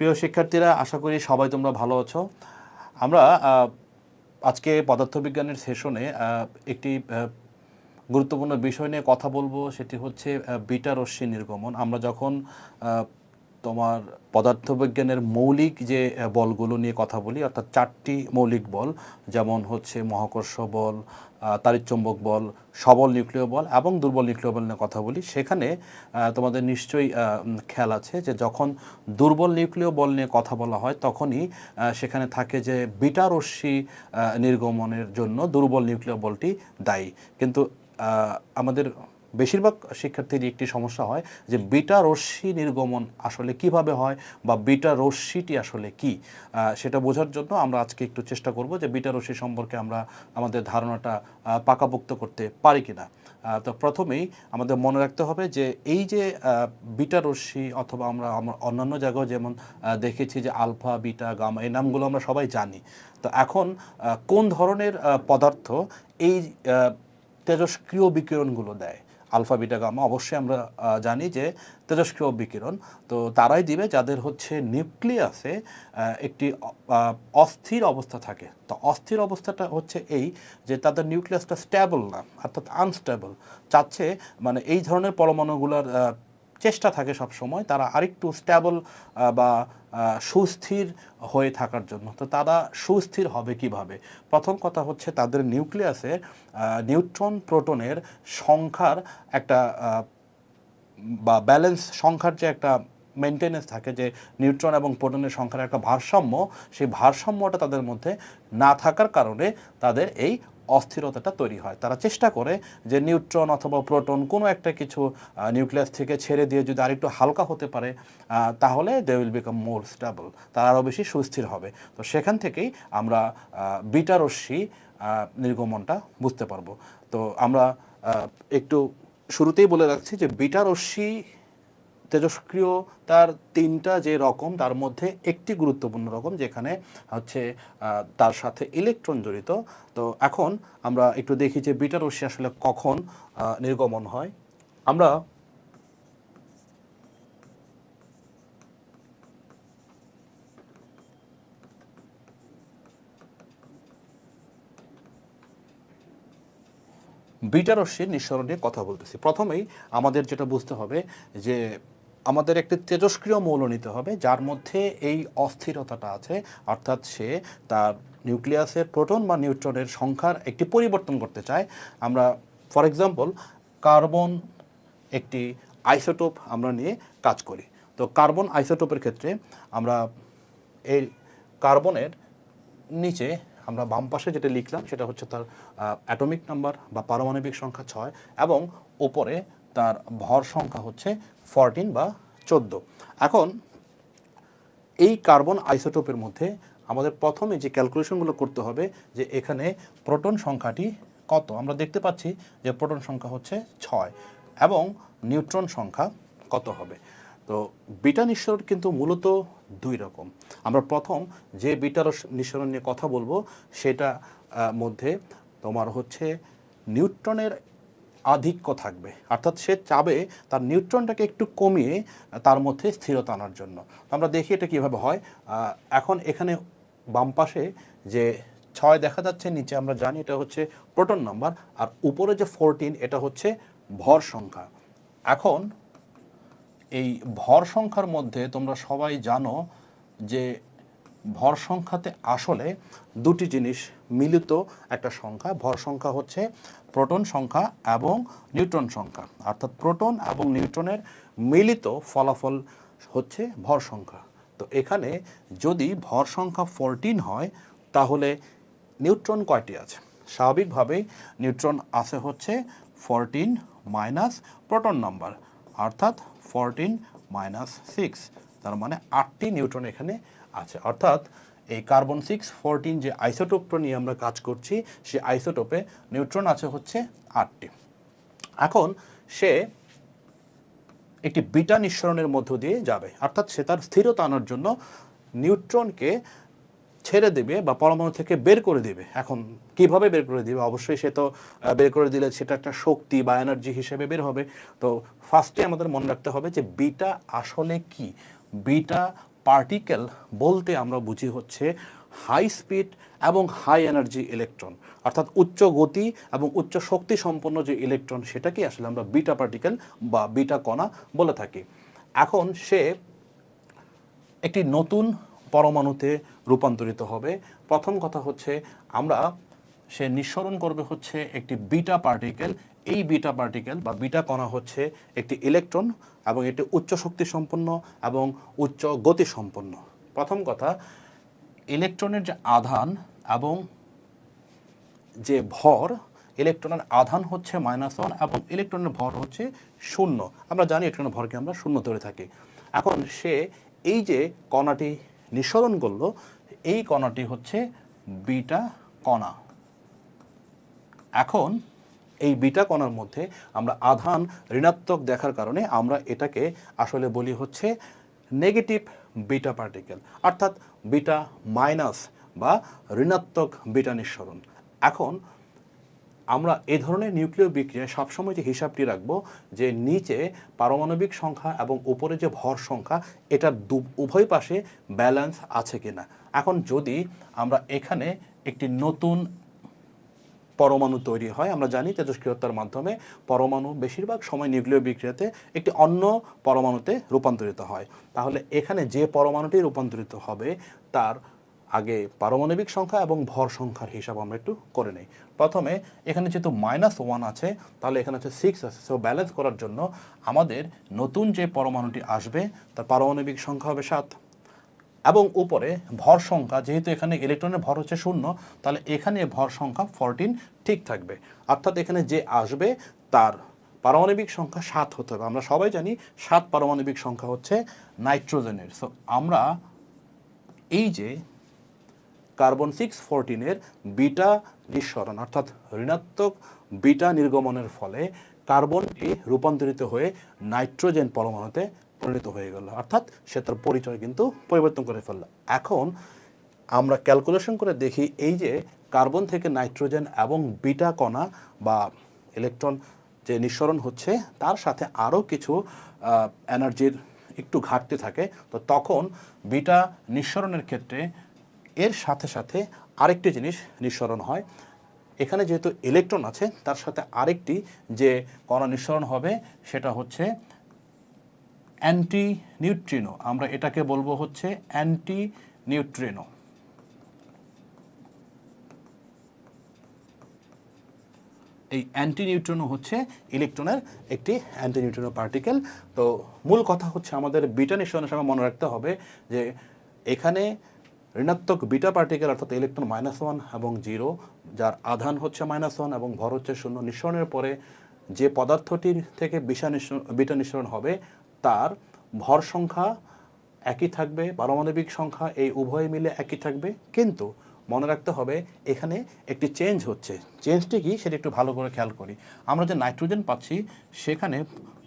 প্রিয় শিক্ষার্থীরা, আশা করি সবাই তোমরা ভালো আছো। আমরা আজকে পদার্থবিজ্ঞানের সেশনে একটি গুরুত্বপূর্ণ বিষয় নিয়ে কথা বলব। সেটি হচ্ছে বিটা রশ্মি নির্গমন। আমরা যখন তোমার পদার্থবিজ্ঞানের মৌলিক যে বলগুলো নিয়ে কথা বলি অর্থাৎ চারটি মৌলিক বল যেমন হচ্ছে মহাকর্ষ বল আহ, তাড়িৎচুম্বক বল সবল নিউক্লিয় বল এবং দুর্বল নিউক্লিয় বল নিয়ে কথা বলি। সেখানে তোমাদের নিশ্চয়ই খেয়াল আছে যে যখন দুর্বল নিউক্লিয় বল নিয়ে কথা বলা হয় তখনই সেখানে থাকে যে বিটা রশ্মি নির্গমনের জন্য দুর্বল নিউক্লিয় বলটি দায়ী। কিন্তু আমাদের বেশিরভাগ শিক্ষার্থীর একটি সমস্যা হয় যে বিটা রশ্মি নির্গমন আসলে কীভাবে হয় বা বিটা রশ্মিটি আসলে কি? সেটা বোঝার জন্য আমরা আজকে একটু চেষ্টা করব যে বিটা রশ্মি সম্পর্কে আমরা আমাদের ধারণাটা পাকাপোক্ত করতে পারি কিনা। তো প্রথমেই আমাদের মনে রাখতে হবে যে এই যে বিটা রশ্মি অথবা আমরা আমরা অন্যান্য জায়গায় যেমন দেখেছি যে আলফা, বিটা, গামা এই নামগুলো আমরা সবাই জানি। তো এখন কোন ধরনের পদার্থ এই তেজস্ক্রিয় বিকিরণগুলো দেয়? আলফা, বিটা, গামা অবশ্যই আমরা জানি যে তেজস্ক্রিয় বিকিরণ। তো তারাই দিবে যাদের হচ্ছে নিউক্লিয়াসে একটি অস্থির অবস্থা থাকে। তো অস্থির অবস্থাটা হচ্ছে এই যে তাদের নিউক্লিয়াসটা স্ট্যাবল না, অর্থাৎ আনস্ট্যাবল। চাচ্ছে মানে এই ধরনের পরমাণুগুলোর চেষ্টা থাকে সব সময় তারা আরেকটু স্ট্যাবল বা সুস্থির হয়ে থাকার জন্য। তো তারা সুস্থির হবে কীভাবে? প্রথম কথা হচ্ছে তাদের নিউক্লিয়াসে নিউট্রন প্রোটনের সংখ্যার একটা বা ব্যালেন্স সংখ্যার যে একটা মেনটেনেন্স থাকে, যে নিউট্রন এবং প্রোটনের সংখ্যার একটা ভারসাম্য, সেই ভারসাম্যটা তাদের মধ্যে না থাকার কারণে তাদের এই অস্থিরতাটা তৈরি হয়। তারা চেষ্টা করে যে নিউট্রন অথবা প্রোটন কোনো একটা কিছু নিউক্লিয়াস থেকে ছেড়ে দিয়ে যদি আরেকটু হালকা হতে পারে তাহলে they will become more stable তারা আরও বেশি সুস্থির হবে। তো সেখান থেকেই আমরা বিটা রশ্মি নির্গমনটা বুঝতে পারব। তো আমরা একটু শুরুতেই বলে রাখছি যে বিটা রশ্মি তেজস্ক্রিয় তার তিনটা যে রকম, তার মধ্যে একটি গুরুত্বপূর্ণ রকম, যেখানে হচ্ছে তার সাথে ইলেকট্রন জড়িত। তো এখন আমরা একটু দেখি যে বিটা রশ্মি আসলে কখন নির্গমন হয়। আমরা বিটা রশ্মির নিঃসরণ নিয়ে কথা বলতেছি। প্রথমেই আমাদের যেটা বুঝতে হবে যে আমাদের একটি তেজস্ক্রিয় মৌল নিতে হবে, যার মধ্যে এই অস্থিরতাটা আছে। অর্থাৎ সে তার নিউক্লিয়াসের প্রোটন বা নিউট্রনের সংখ্যার একটি পরিবর্তন করতে চায়। আমরা, ফর এক্সাম্পল, কার্বন একটি আইসোটোপ আমরা নিয়ে কাজ করি। তো কার্বন আইসোটোপের ক্ষেত্রে আমরা এই কার্বনের নিচে আমরা বাম পাশে যেটা লিখলাম, সেটা হচ্ছে তার অ্যাটমিক নাম্বার বা পারমাণবিক সংখ্যা ছয় এবং ওপরে তার ভর সংখ্যা হচ্ছে ফরটিন বা চোদ্দ। এখন, এই কার্বন আইসোটোপের মধ্যে আমাদের প্রথমে যে ক্যালকুলেশনগুলো করতে হবে যে এখানে প্রোটন সংখ্যাটি কত, আমরা দেখতে পাচ্ছি যে প্রোটন সংখ্যা হচ্ছে ছয় এবং নিউট্রন সংখ্যা কত হবে। তো বিটা নিঃসরণ কিন্তু মূলত দুই রকম। আমরা প্রথম যে বিটা রস- নিঃসরণ নিয়ে কথা বলব, সেটা মধ্যে তোমার হচ্ছে নিউট্রনের আধিক্য থাকবে। অর্থাৎ সে চাবে তার নিউট্রনটাকে একটু কমিয়ে তার মধ্যে স্থিরতা আনার জন্য। আমরা দেখি এটা কীভাবে হয়। এখন এখানে বাম পাশে যে ছয় দেখা যাচ্ছে, নিচে আমরা জানি এটা হচ্ছে প্রোটন নাম্বার, আর উপরে যে ফোরটিন এটা হচ্ছে ভর সংখ্যা। এখন এই ভর সংখ্যার মধ্যে তোমরা সবাই জানো যে ভর সংখ্যাতে আসলে দুটি জিনিস মিলিত একটা সংখ্যা, ভর সংখ্যা হচ্ছে প্রোটন সংখ্যা এবং নিউট্রন সংখ্যা। অর্থাৎ প্রোটন এবং নিউট্রনের মিলিত ফলাফল হচ্ছে ভর সংখ্যা। তো এখানে যদি ভর সংখ্যা ফোরটিন হয়, তাহলে নিউট্রন কয়টি আছে? স্বাভাবিকভাবেই নিউট্রন আছে হচ্ছে ফোরটিন মাইনাস প্রোটন নাম্বার অর্থাৎ ফোরটিন মাইনাস সিক্স তার মানে আটটি নিউট্রন এখানে আছে। অর্থাৎ এই কার্বন সিক্স ফোরটিন যে আইসোটোপটা নিয়ে আমরা কাজ করছি, সে আইসোটোপে নিউট্রন আছে হচ্ছে আটটি। এখন সে একটি বিটা নিঃসরণের মধ্য দিয়ে যাবে, অর্থাৎ সে তার স্থিরতা আনার জন্য নিউট্রনকে ছেড়ে দেবে বা পরমাণু থেকে বের করে দেবে। এখন কীভাবে বের করে দিবে? অবশ্যই সে তো বের করে দিলে সেটা একটা শক্তি বা এনার্জি হিসেবে বের হবে। তো ফার্স্টে আমাদের মনে রাখতে হবে যে বিটা আসলে কি? বিটা পার্টিকেল বলতে আমরা বুঝি হচ্ছে হাই স্পিড এবং হাই এনার্জি ইলেকট্রন অর্থাৎ উচ্চ গতি এবং উচ্চ শক্তি সম্পন্ন যে ইলেকট্রন সেটাকে আসলে আমরা বিটা পার্টিকেল বা বিটা কণা বলে থাকি। এখন সে একটি নতুন পরমাণুতে রূপান্তরিত হবে। প্রথম কথা হচ্ছে আমরা সে নিঃসরণ করবে হচ্ছে একটি বিটা পার্টিকেল এই বিটা পার্টিকেল বা বিটা কণা হচ্ছে একটি ইলেকট্রন এবং এটি উচ্চ শক্তি সম্পন্ন এবং উচ্চ গতি সম্পন্ন। প্রথম কথা ইলেকট্রনের যে আধান এবং যে ভর ইলেকট্রনের আধান হচ্ছে মাইনাস ওয়ান এবং ইলেকট্রনের ভর হচ্ছে শূন্য। আমরা জানি ইলেকট্রনের ভরকে আমরা শূন্য ধরে থাকি। এখন সে এই যে কণাটি নিঃসরণ করল, এই কণাটি হচ্ছে বিটা কণা। এখন এই বিটা কণার মধ্যে আমরা আধান ঋণাত্মক দেখার কারণে আমরা এটাকে আসলে বলি হচ্ছে নেগেটিভ বিটা পার্টিকেল অর্থাৎ বিটা মাইনাস বা ঋণাত্মক বিটা নিঃসরণ। এখন আমরা এ ধরনের নিউক্লিয় বিক্রিয়ায় সবসময় যে হিসাবটি রাখব যে নিচে পারমাণবিক সংখ্যা এবং উপরে যে ভর সংখ্যা, এটা দু- উভয় পাশে ব্যালেন্স আছে কিনা। এখন যদি আমরা এখানে একটি নতুন পরমাণু তৈরি হয়। আমরা জানি তেজস্ক্রিয়তার মাধ্যমে পরমাণু বেশিরভাগ সময় নিউক্লিয় বিক্রিয়াতে একটি অন্য পরমাণুতে রূপান্তরিত হয়। তাহলে এখানে যে পরমাণুটি রূপান্তরিত হবে তার আগে পারমাণবিক সংখ্যা এবং ভর সংখ্যার হিসাব আমরা একটু করে নেই। প্রথমে এখানে যেহেতু মাইনাস ওয়ান আছে, তাহলে এখানে হচ্ছে সিক্স আছে। সো ব্যালেন্স করার জন্য আমাদের নতুন যে পরমাণুটি আসবে, তার পারমাণবিক সংখ্যা হবে সাত। এবং উপরে ভর সংখ্যা, যেহেতু এখানে ইলেকট্রনের ভর হচ্ছে শূন্য, তাহলে এখানে ভর সংখ্যা ফরটিন ঠিক থাকবে। অর্থাৎ এখানে যে আসবে, তার পারমাণবিক সংখ্যা সাত হতে হবে। আমরা সবাই জানি সাত পারমাণবিক সংখ্যা হচ্ছে নাইট্রোজেনের সো আমরা এই যে কার্বন সিক্স ফোরটিনের বিটা নিঃসরণ, অর্থাৎ ঋণাত্মক বিটা নির্গমনের ফলে কার্বনটি রূপান্তরিত হয়ে নাইট্রোজেন পরমাণুতে পরিণত হয়ে গেল। অর্থাৎ সে তার পরিচয় কিন্তু পরিবর্তন করে ফেলল। এখন আমরা ক্যালকুলেশন করে দেখি এই যে কার্বন থেকে নাইট্রোজেন এবং বিটা কণা বা ইলেকট্রন যে নিঃসরণ হচ্ছে, তার সাথে আরও কিছু এনার্জির একটু ঘাটতি থাকে। তো তখন বিটা নিঃসরণের ক্ষেত্রে এর সাথে সাথে আরেকটি জিনিস নিঃসরণ হয়। এখানে যেহেতু ইলেকট্রন আছে, তার সাথে আরেকটি যে কণা নিঃসরণ হবে, সেটা হচ্ছে অ্যান্টি নিউট্রিনো আমরা এটাকে বলব হচ্ছে অ্যান্টি নিউট্রিনো এই অ্যান্টি নিউট্রনও হচ্ছে ইলেকট্রনের একটি অ্যান্টি নিউট্রনো পার্টিকেল তো মূল কথা হচ্ছে আমাদের বিটা নিঃসরণের সময় মনে রাখতে হবে যে এখানে ঋণাত্মক বিটা পার্টিকেল অর্থাৎ ইলেকট্রন মাইনাস ওয়ান এবং জিরো যার আধান হচ্ছে মাইনাস ওয়ান এবং ভর হচ্ছে শূন্য। নিঃসরণের পরে যে পদার্থটির থেকে বিশা নিঃসরণ বিটা নিঃসরণ হবে তার ভর সংখ্যা একই থাকবে, পারমাণবিক সংখ্যা এই উভয় মিলে একই থাকবে। কিন্তু মনে রাখতে হবে, এখানে একটি চেঞ্জ হচ্ছে। চেঞ্জটি কি? সেটা একটু ভালো করে খেয়াল করি। আমরা যে নাইট্রোজেন পাচ্ছি, সেখানে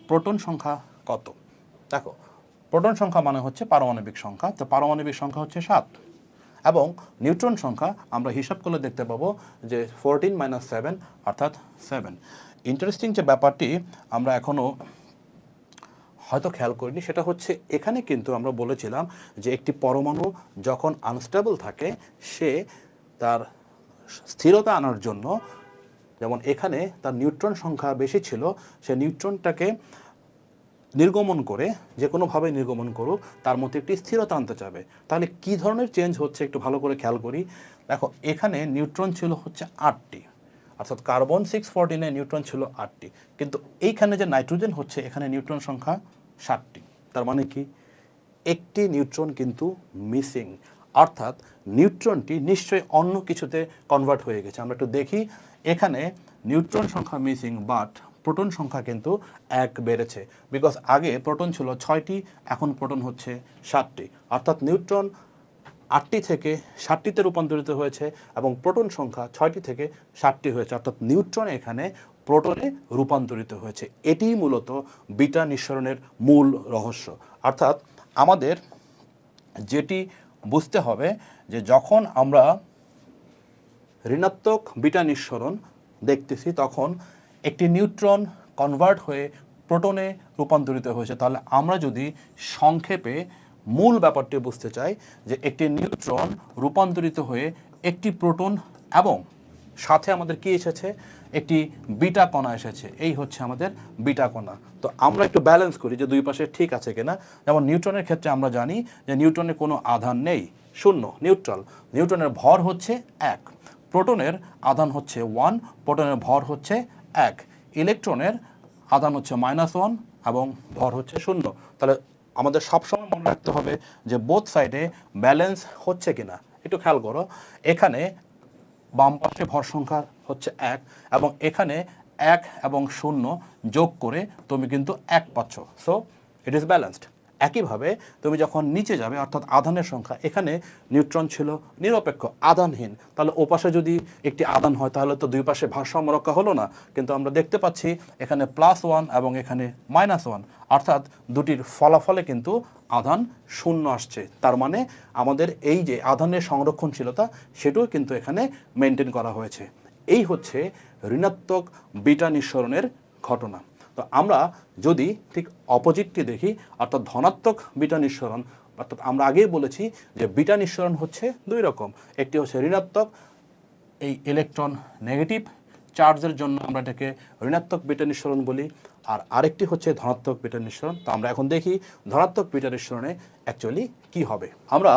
প্রোটন সংখ্যা কত? দেখো প্রোটন সংখ্যা মানে হচ্ছে পারমাণবিক সংখ্যা। তো পারমাণবিক সংখ্যা হচ্ছে সাত। এবং নিউট্রন সংখ্যা আমরা হিসাব করলে দেখতে পাবো যে ফোরটিন মাইনাস সেভেন অর্থাৎ সেভেন ইন্টারেস্টিং যে ব্যাপারটি, আমরা এখনও হয়তো খেয়াল করিনি, সেটা হচ্ছে এখানে কিন্তু আমরা বলেছিলাম যে একটি পরমাণু যখন আনস্টেবল থাকে, সে তার স্থিরতা আনার জন্য, যেমন এখানে তার নিউট্রন সংখ্যা বেশি ছিল, সে নিউট্রনটাকে নির্গমন করে, যে কোনোভাবে নির্গমন করুক, তার মধ্যে একটি স্থিরতা আনতে চাবে। তাহলে কি ধরনের চেঞ্জ হচ্ছে একটু ভালো করে খেয়াল করি। দেখো, এখানে নিউট্রন ছিল হচ্ছে আটটি। অর্থাৎ কার্বন সিক্স ফোরটিনে নিউট্রন ছিল আটটি। কিন্তু এইখানে যে নাইট্রোজেন হচ্ছে, এখানে নিউট্রন সংখ্যা ষাটটি। তার মানে কি? একটি নিউট্রন কিন্তু মিসিং। অর্থাৎ নিউট্রনটি নিশ্চয়ই অন্য কিছুতে কনভার্ট হয়ে গেছে। আমরা একটু দেখি, এখানে নিউট্রন সংখ্যা মিসিং বাট প্রোটন সংখ্যা কিন্তু এক বেড়েছে। বিকজ আগে প্রোটন ছিল ছয়টি, এখন প্রোটন হচ্ছে সাতটি। অর্থাৎ নিউট্রন আটটি থেকে ষাটটিতে রূপান্তরিত হয়েছে এবং প্রোটন সংখ্যা ছয়টি থেকে ষাটটি হয়েছে। অর্থাৎ নিউট্রন এখানে প্রোটনে রূপান্তরিত হয়েছে। এটিই মূলত বিটা নিঃসরণের মূল রহস্য। অর্থাৎ আমাদের যেটি বুঝতে হবে যে যখন আমরা ঋণাত্মক বিটা নিঃসরণ দেখতেছি, তখন একটি নিউট্রন কনভার্ট হয়ে প্রোটনে রূপান্তরিত হয়েছে। তাহলে আমরা যদি সংক্ষেপে মূল ব্যাপারটি বুঝতে চাই যে একটি নিউট্রন রূপান্তরিত হয়ে একটি প্রোটন এবং সাথে আমাদের কি এসেছে? একটি বিটা কণা এসেছে। এই হচ্ছে আমাদের বিটা কণা। তো আমরা একটু ব্যালেন্স করি যে দুই পাশে ঠিক আছে কিনা। যেমন নিউটনের ক্ষেত্রে আমরা জানি যে নিউটনের কোনো আধান নেই। শূন্য নিউট্রাল নিউটনের ভর হচ্ছে এক। প্রোটনের আধান হচ্ছে ওয়ান প্রোটনের ভর হচ্ছে এক। ইলেকট্রনের আধান হচ্ছে মাইনাস ওয়ান এবং ভর হচ্ছে শূন্য। তাহলে আমাদের সবসময় মনে রাখতে হবে যে বোথ সাইডে ব্যালেন্স হচ্ছে কিনা। একটু খেয়াল করো, এখানে বাম পাশে ভর সংখ্যা হচ্ছে এক এবং এখানে এক এবং শূন্য যোগ করে তুমি কিন্তু এক পাচ্ছ। সো ইট ইজ ব্যালেন্সড একইভাবে তুমি যখন নিচে যাবে, অর্থাৎ আধানের সংখ্যা, এখানে নিউট্রন ছিল নিরপেক্ষ, আধানহীন। তাহলে ওপাশে যদি একটি আধান হয়, তাহলে তো দুই পাশে ভারসাম্য রক্ষা হলো না। কিন্তু আমরা দেখতে পাচ্ছি এখানে প্লাস ওয়ান এবং এখানে মাইনাস ওয়ান অর্থাৎ দুটির ফলাফলে কিন্তু আধান শূন্য আসছে। তার মানে আমাদের এই যে আধানের সংরক্ষণশীলতা সেটাও কিন্তু এখানে মেনটেন করা হয়েছে। এই হচ্ছে ঋণাত্মক বিটা নিঃসরণের ঘটনা। তো আমরা যদি ঠিক অপোজিটটি দেখি, অর্থাৎ ধনাত্মক বিটা নিঃসরণ, অর্থাৎ আমরা আগেই বলেছি যে বিটা নিঃসরণ হচ্ছে দুই রকম। একটি হচ্ছে ঋণাত্মক, এই ইলেকট্রন নেগেটিভ চার্জের জন্য আমরা এটাকে ঋণাত্মক বিটা নিঃসরণ বলি। আর আরেকটি হচ্ছে ধনাত্মক বিটা নিঃসরণ। তো আমরা এখন দেখি ধনাত্মক বিটা নিঃসরণে অ্যাকচুয়ালি কি হবে? আমরা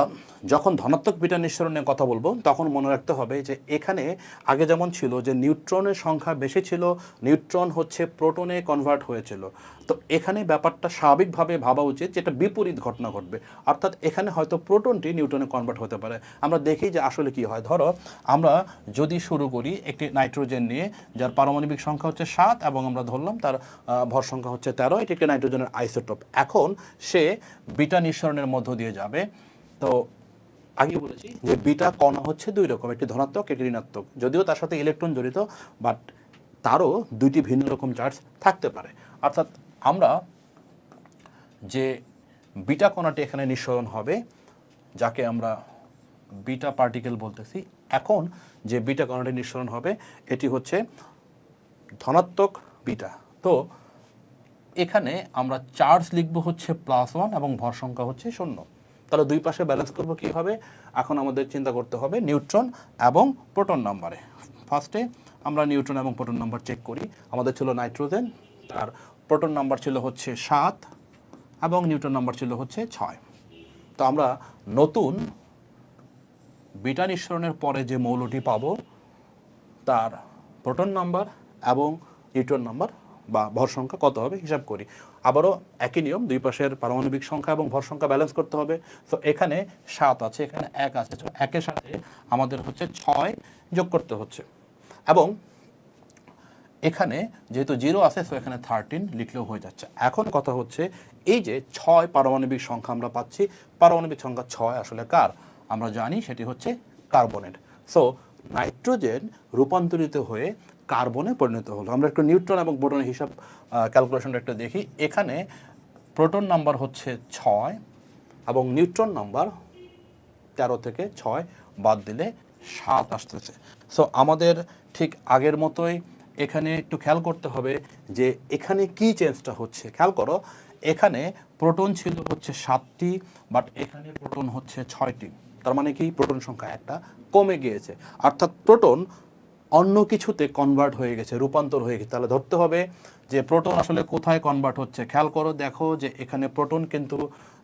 যখন ধনাত্মক বিটা নিঃসরণের কথা বলব, তখন মনে রাখতে হবে যে এখানে আগে যেমন ছিল যে নিউট্রনের সংখ্যা বেশি ছিল, নিউট্রন হচ্ছে প্রোটনে কনভার্ট হয়েছিল। তো এখানে ব্যাপারটা স্বাভাবিকভাবে ভাবা উচিত যে এটা বিপরীত ঘটনা ঘটবে। অর্থাৎ এখানে হয়তো প্রোটনটি নিউট্রনে কনভার্ট হতে পারে। আমরা দেখি যে আসলে কি হয়। ধরো, আমরা যদি শুরু করি একটি নাইট্রোজেন নিয়ে, যার পারমাণবিক সংখ্যা হচ্ছে সাত এবং আমরা ধরলাম তার ভর সংখ্যা হচ্ছে তেরো, এটি একটি নাইট্রোজেনের আইসোটপ এখন সে বিটা নিঃসরণের মধ্য দিয়ে যাবে। তো আগে বলেছি যে বিটা কণা হচ্ছে দুই রকম, একটি ধনাত্মক, একটি ঋণাত্মক। যদিও তার সাথে ইলেকট্রন জড়িত, বাট তারও দুইটি ভিন্ন রকম চার্জ থাকতে পারে। অর্থাৎ আমরা যে বিটা কণাটি এখানে নিঃসরণ হবে, যাকে আমরা বিটা পার্টিকেল বলতেছি, এখন যে বিটা কণাটি নিঃসরণ হবে, এটি হচ্ছে ধনাত্মক বিটা। তো এখানে আমরা চার্জ লিখব হচ্ছে প্লাস ওয়ান এবং ভর সংখ্যা হচ্ছে শূন্য। তাহলে দুই পাশে ব্যালেন্স করব কীভাবে? এখন আমাদের চিন্তা করতে হবে নিউট্রন এবং প্রোটন নাম্বারে ফার্স্টে আমরা নিউট্রন এবং প্রোটন নাম্বার চেক করি। আমাদের ছিল নাইট্রোজেন তার প্রোটন নাম্বার ছিল হচ্ছে সাত এবং নিউট্রন নাম্বার ছিল হচ্ছে ছয়। তো আমরা নতুন বিটা নিঃসরণের পরে যে মৌলটি পাব, তার প্রোটন নাম্বার এবং নিউট্রন নাম্বার বা ভর সংখ্যা কত হবে হিসাব করি। আবারও একই নিয়ম, দুই পাশের পারমাণবিক সংখ্যা এবং ভর সংখ্যা ব্যালেন্স করতে হবে। তো এখানে সাত আছে, এখানে এক আছে। একের সাথে আমাদের হচ্ছে ছয় যোগ করতে হচ্ছে। এবং এখানে যেহেতু জিরো আছে তো এখানে থার্টিন লিখলেও হয়ে যাচ্ছে। এখন কথা হচ্ছে, এই যে ছয় পারমাণবিক সংখ্যা আমরা পাচ্ছি, পারমাণবিক সংখ্যা ছয় আসলে কার? আমরা জানি সেটি হচ্ছে কার্বনেট সো নাইট্রোজেন রূপান্তরিত হয়ে কার্বনে পরিণত হলো। আমরা একটু নিউট্রন এবং প্রোটনের হিসাব ক্যালকুলেশনটা একটু দেখি। এখানে প্রোটন নাম্বার হচ্ছে ছয় এবং নিউট্রন নাম্বার তেরো থেকে ছয় বাদ দিলে সাত আসতেছে। সো আমাদের ঠিক আগের মতোই এখানে একটু খেয়াল করতে হবে যে এখানে কি চেঞ্জটা হচ্ছে। খেয়াল করো, এখানে প্রোটন ছিল হচ্ছে সাতটি বাট এখানে প্রোটন হচ্ছে ছয়টি। তার মানে কি? প্রোটন সংখ্যা একটা কমে গিয়েছে। অর্থাৎ প্রোটন অন্য কিছুতে কনভার্ট হয়ে গেছে, রূপান্তর হয়ে গেছে। তাহলে ধরতে হবে যে প্রোটন আসলে কোথায় কনভার্ট হচ্ছে। খেয়াল করো, দেখো যে এখানে প্রোটন কিন্তু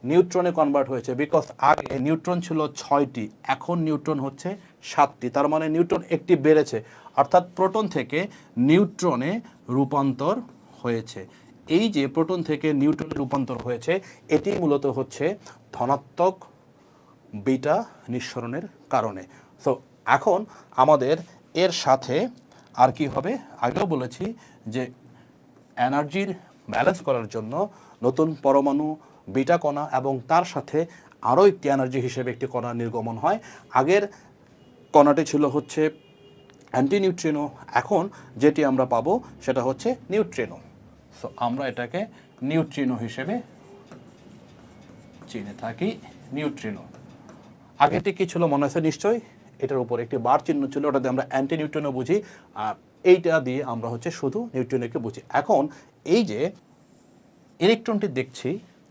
নিউট্রনে কনভার্ট হয়েছে বিকজ আগে নিউট্রন ছিল ছয়টি, এখন নিউট্রন হচ্ছে সাতটি। তার মানে নিউট্রন একটি বেড়েছে, অর্থাৎ প্রোটন থেকে নিউট্রনে রূপান্তর হয়েছে। এই যে প্রোটন থেকে নিউট্রনে রূপান্তর হয়েছে, এটি মূলত হচ্ছে ধনাত্মক বিটা নিঃসরণের কারণে। সো এখন আমাদের এর সাথে আর কি হবে? আগেও বলেছি যে এনার্জির ব্যালেন্স করার জন্য নতুন পরমাণু, বিটা কণা এবং তার সাথে আরও একটি এনার্জি হিসেবে একটি কণা নির্গমন হয়। আগের কণাটি ছিল হচ্ছে অ্যান্টি নিউট্রিনো এখন যেটি আমরা পাবো সেটা হচ্ছে নিউট্রিনো সো আমরা এটাকে নিউট্রিনো হিসেবে চিনে থাকি নিউট্রিনো আগেটি কি ছিল মনে আছে নিশ্চয়ই? এটার উপর একটি বার চিহ্ন ছিল ওটা দিয়ে আমরা অ্যান্টি নিউট্রিনো বুঝি, আর এইটা দিয়ে আমরা হচ্ছে শুধু নিউট্রনকে বুঝি। এখন এই যে ইলেকট্রনটি দেখছি,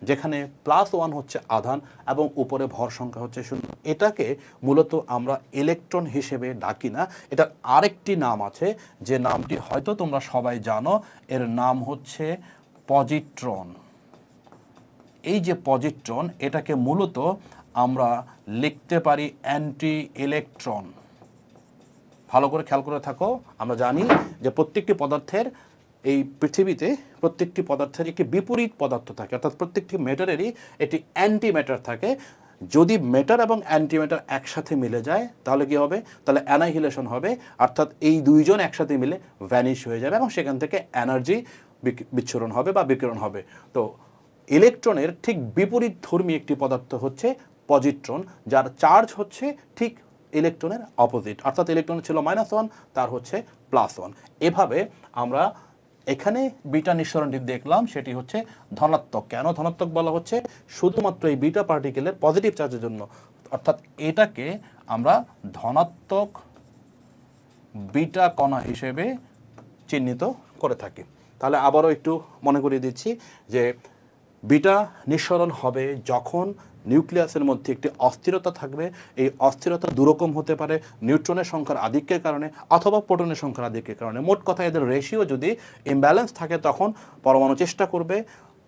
যেখানে প্লাস ওয়ান হচ্ছে আধান এবং উপরে ভর সংখ্যা হচ্ছে শূন্য, এটাকে মূলত আমরা ইলেকট্রন হিসেবে ডাকি না। এটার আরেকটি নাম আছে, যে নামটি হয়তো তোমরা সবাই জানো, এর নাম হচ্ছে পজিট্রন এই যে পজিট্রন এটাকে মূলত আমরা লিখতে পারি অ্যান্টি ইলেকট্রন ভালো করে খেয়াল করে থাকো, আমরা জানি যে প্রত্যেকটি পদার্থের এই পৃথিবীতে প্রত্যেকটি পদার্থের একটি বিপরীত পদার্থ থাকে, অর্থাৎ প্রত্যেকটি মেটারেরই একটি অ্যান্টি ম্যাটার থাকে। যদি মেটার এবং অ্যান্টি ম্যাটার একসাথে মিলে যায়, তাহলে কি হবে? তাহলে অ্যানাইহিলেশন হবে, অর্থাৎ এই দুইজন একসাথে মিলে ভ্যানিশ হয়ে যাবে এবং সেখান থেকে এনার্জি বিচ্ছুরণ হবে বা বিকিরণ হবে। তো ইলেকট্রনের ঠিক বিপরীত ধর্মী একটি পদার্থ হচ্ছে পজিট্রন যার চার্জ হচ্ছে ঠিক ইলেকট্রনের অপোজিট অর্থাৎ ইলেকট্রন ছিল মাইনাস ওয়ান তার হচ্ছে প্লাস ওয়ান এভাবে আমরা এখানে বিটা নিঃসরণটি দেখলাম, সেটি হচ্ছে ধনাত্মক। কেন ধনাত্মক বলা হচ্ছে? শুধুমাত্র এই বিটা পার্টিকেলের পজিটিভ চার্জের জন্য। অর্থাৎ এটাকে আমরা ধনাত্মক বিটা কণা হিসেবে চিহ্নিত করে থাকি। তাহলে আবারও একটু মনে করিয়ে দিচ্ছি যে বিটা নিঃসরণ হবে যখন নিউক্লিয়াসের মধ্যে একটি অস্থিরতা থাকবে। এই অস্থিরতা দুরকম হতে পারে নিউট্রনের সংখ্যার আধিক্যের কারণে অথবা প্রোটনের সংখ্যার আধিক্যের কারণে। মোট কথা এদের রেশিও যদি ইমব্যালেন্স থাকে তখন পরমাণু চেষ্টা করবে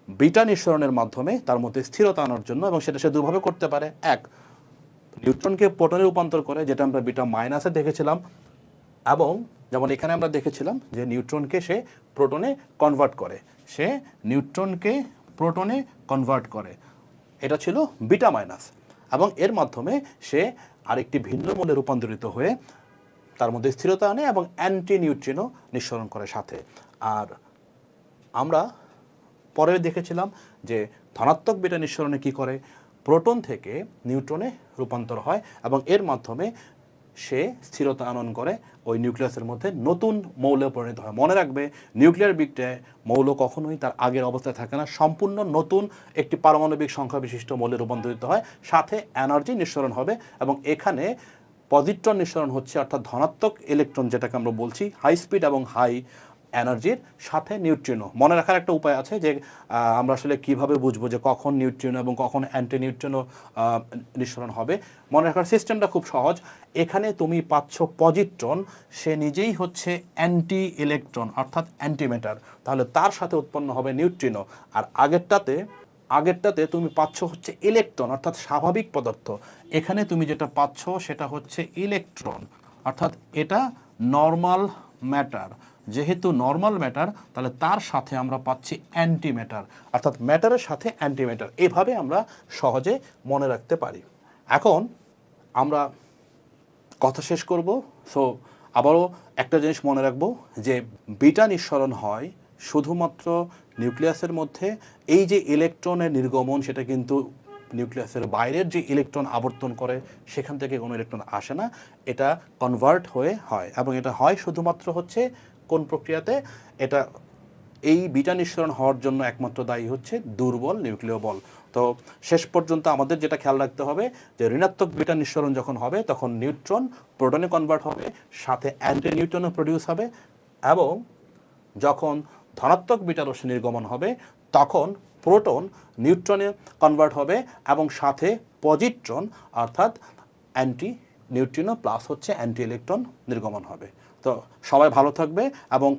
বিটা নিঃসরণের মাধ্যমে তার মধ্যে স্থিরতা আনার জন্য এবং সেটা সে দুভাবে করতে পারে। এক, নিউট্রনকে প্রোটনে রূপান্তর করে, যেটা আমরা বিটা মাইনাসে দেখেছিলাম। এবং যেমন এখানে আমরা দেখেছিলাম যে নিউট্রনকে সে প্রোটনে কনভার্ট করে। সে নিউট্রনকে প্রোটনে কনভার্ট করে। এটা ছিল বিটা মাইনাস এবং এর মাধ্যমে সে আরেকটি ভিন্ন মূলে রূপান্তরিত হয়ে তার মধ্যে স্থিরতা আনে এবং অ্যান্টি নিউট্রিনও নিঃসরণ করে সাথে। আর আমরা পরে দেখেছিলাম যে ধনাত্মক বিটা নিঃসরণে কি করে? প্রোটন থেকে নিউট্রনে রূপান্তর হয় এবং এর মাধ্যমে সে স্থিরতা আনন করে ওই নিউক্লিয়াসের মধ্যে নতুন মৌলে পরিণত হয়। মনে রাখবে, নিউক্লিয়ার বিক্রিয়ায় মৌল কখনোই তার আগের অবস্থায় থাকে না। সম্পূর্ণ নতুন একটি পারমাণবিক সংখ্যা বিশিষ্ট মৌলে রূপান্তরিত হয়। সাথে এনার্জি নিঃসরণ হবে এবং এখানে পজিট্রন নিঃসরণ হচ্ছে অর্থাৎ ধনাত্মক ইলেকট্রন যেটাকে আমরা বলছি, হাই স্পিড এবং হাই এনার্জির সাথে নিউট্রিনো। মনে রাখার একটা উপায় আছে যে আমরা আসলে কীভাবে বুঝব যে কখন নিউট্রিনো এবং কখন অ্যান্টি নিউট্রিনো নিঃসরণ হবে। মনে রাখার সিস্টেমটা খুব সহজ। এখানে তুমি পাচ্ছ পজিট্রন, সে নিজেই হচ্ছে অ্যান্টি ইলেকট্রন অর্থাৎ অ্যান্টিমেটার তাহলে তার সাথে উৎপন্ন হবে নিউট্রিনো। আর আগেরটাতে আগেরটাতে তুমি পাচ্ছ হচ্ছে ইলেকট্রন, অর্থাৎ স্বাভাবিক পদার্থ। এখানে তুমি যেটা পাচ্ছ সেটা হচ্ছে ইলেকট্রন, অর্থাৎ এটা নর্মাল ম্যাটার যেহেতু নর্মাল ম্যাটার তাহলে তার সাথে আমরা পাচ্ছি অ্যান্টি ম্যাটার অর্থাৎ ম্যাটারের সাথে অ্যান্টি ম্যাটার এভাবে আমরা সহজে মনে রাখতে পারি। এখন আমরা কথা শেষ করব। সো আবারও একটা জিনিস মনে রাখব যে বিটা নিঃসরণ হয় শুধুমাত্র নিউক্লিয়াসের মধ্যে। এই যে ইলেকট্রনের নির্গমন, সেটা কিন্তু নিউক্লিয়াসের বাইরের যে ইলেকট্রন আবর্তন করে, সেখান থেকে কোনো ইলেকট্রন আসে না। এটা কনভার্ট হয়ে হয় এবং এটা হয় শুধুমাত্র হচ্ছে কোন প্রক্রিয়াতে? এটা এই বিটা নিঃসরণ হওয়ার জন্য একমাত্র দায়ী হচ্ছে দুর্বল নিউক্লিয় বল। তো শেষ পর্যন্ত আমাদের যেটা খেয়াল রাখতে হবে, যে ঋণাত্মক বিটা নিঃসরণ যখন হবে, তখন নিউট্রন প্রোটনে কনভার্ট হবে, সাথে অ্যান্টি নিউট্রনও প্রডিউস হবে এবং যখন ধনাত্মক বিটা রশ্মি নির্গমন হবে, তখন প্রোটন নিউট্রনে কনভার্ট হবে এবং সাথে পজিট্রন অর্থাৎ অ্যান্টি নিউট্রিনো প্লাস হচ্ছে অ্যান্টি ইলেকট্রন নির্গমন হবে। তো সবাই ভালো থাকবে এবং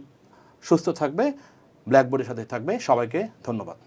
সুস্থ থাকবে ব্ল্যাকবোর্ডের সাথে থাকবে। সবাইকে ধন্যবাদ।